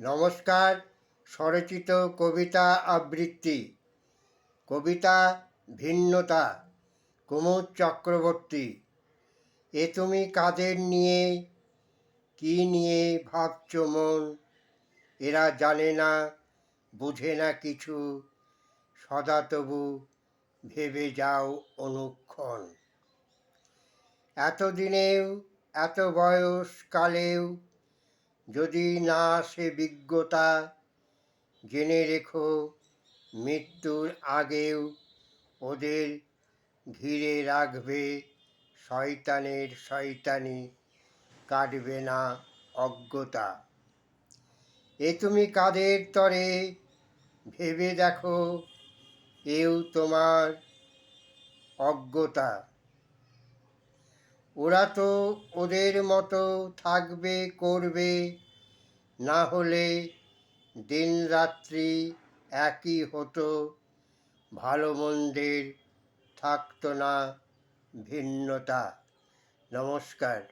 নমস্কার, স্বরচিত কবিতা আবৃত্তি। কবিতা ভিন্নতা, কুমুদ চক্রবর্তী। এ তুমি কাদের নিয়ে, কি নিয়ে ভাবছ মন? এরা জানে না, বুঝে না কিছু। সদা তবু ভেবে যাও অনুক্ষণ। এতদিনেও, এত বয়স কালেও যদি না সে বিজ্ঞতা জেনে রেখো, মৃত্যুর আগেও ওদের ঘিরে রাখবে শয়তানের শয়তানি, কাটবে না অজ্ঞতা। এ তুমি কাদের তরে? ভেবে দেখো, এও তোমার অজ্ঞতা। ওরা তো ওদের মতো থাকবে, করবে। না হলে দিন রাত্রি একই হতো। ভালো মন্দের থাকতো না ভিন্নতা। নমস্কার।